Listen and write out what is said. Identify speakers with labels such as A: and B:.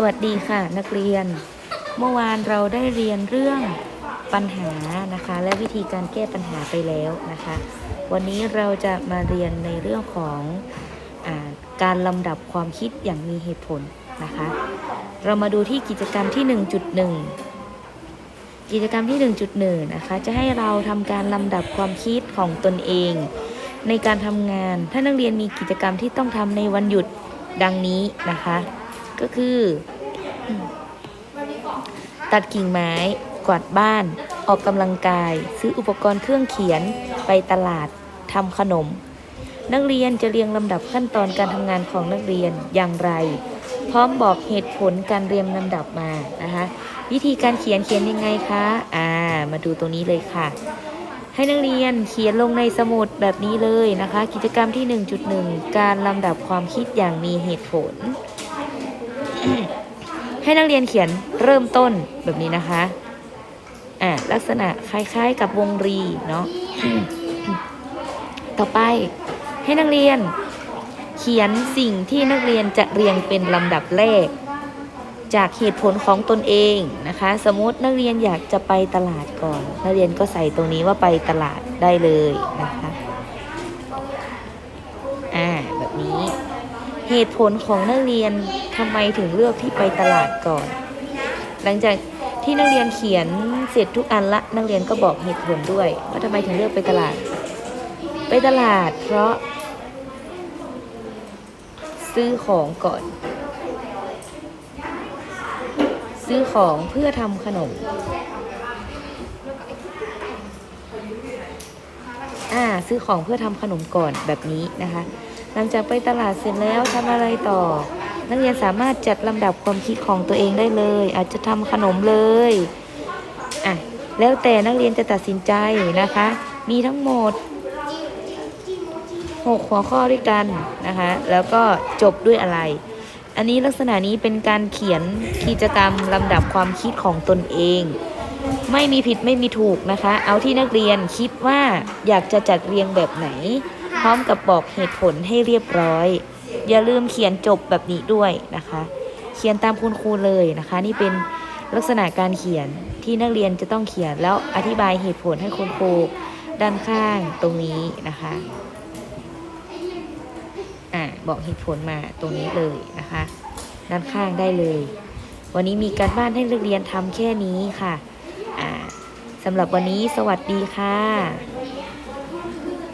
A: สวัสดีค่ะนักเรียน เมื่อวานเราได้เรียนเรื่องปัญหานะคะ และวิธีการแก้ปัญหาไปแล้วนะคะ วันนี้เราจะมาเรียนในเรื่องของอการลำดับความคิดอย่างมีเหตุผลนะคะ เรามาดูที่กิจกรรมที่ 1.1 กิจกรรมที่ 1.1 นะคะ จะให้เราทำการลำดับความคิดของตนเอง ในการทำงานถ้านักเรียนมีกิจกรรมที่ต้องทำในวันหยุดดังนี้นะคะ ก็คือ ตัดกิ่งไม้ กวาดบ้าน ออกกำลังกาย ซื้ออุปกรณ์เครื่องเขียน ไปตลาดทำขนม นักเรียนจะเรียงลำดับขั้นตอนการทำงานของนักเรียนอย่างไร พร้อมบอกเหตุผลการเรียงลำดับมานะคะวิธีการเขียนเขียนยังไงคะ อ่า มาดูตรงนี้เลยค่ะ ให้นักเรียนเขียนลงในสมุดแบบนี้เลยนะคะ กิจกรรมที่ 1.1 การลำดับความคิดอย่างมีเหตุผล ให้นักเรียนเขียนเริ่มต้นแบบนี้นะคะอ่าลักษณะคล้ายๆกับวงรีเนาะต่อไปให้นักเรียน เขียนสิ่งที่นักเรียนจะเรียงเป็นลำดับแรก จากเหตุผลของตนเองนะคะ สมมตินักเรียนอยากจะไปตลาดก่อน นักเรียนก็ใส่ตรงนี้ว่าไปตลาดได้เลยนะคะอ่า เหตุผลของนักเรียนทำไมถึงเลือกที่ไปตลาดก่อน หลังจากที่นักเรียนเขียนเสร็จทุกอันละนักเรียนก็บอกเหตุผลด้วย ว่าทำไมถึงเลือกไปตลาด ไปตลาดเพราะ ซื้อของก่อน ซื้อของเพื่อทำขนมอ่าซื้อของเพื่อทำขนมก่อนแบบนี้นะคะ หลังจากไปตลาดเสร็จแล้วทำอะไรต่อ นักเรียนสามารถจัดลำดับความคิดของตัวเองได้เลย อาจจะทำขนมเลยอะแล้วแต่นักเรียนจะตัดสินใจนะคะ มีทั้งหมด 6 หัวข้อด้วยกันนะคะ แล้วก็จบด้วยอะไร อันนี้ลักษณะนี้เป็นการเขียนกิจกรรมลำดับความคิดของตนเอง ไม่มีผิดไม่มีถูกนะคะ เอาที่นักเรียนคิดว่าอยากจะจัดเรียงแบบไหน พร้อมกับบอกเหตุผลให้เรียบร้อย อย่าลืมเขียนจบแบบนี้ด้วยนะคะ เขียนตามคุณครูเลยนะคะ นี่เป็นลักษณะการเขียนที่นักเรียนจะต้องเขียนแล้วอธิบายเหตุผลให้คุณครูด้านข้างตรงนี้นะคะอ่าบอกเหตุผลมาตรงนี้เลยนะคะ ด้านข้างได้เลย วันนี้มีการบ้านให้นักเรียนทำแค่นี้ค่ะอ่าสำหรับวันนี้สวัสดีค่ะ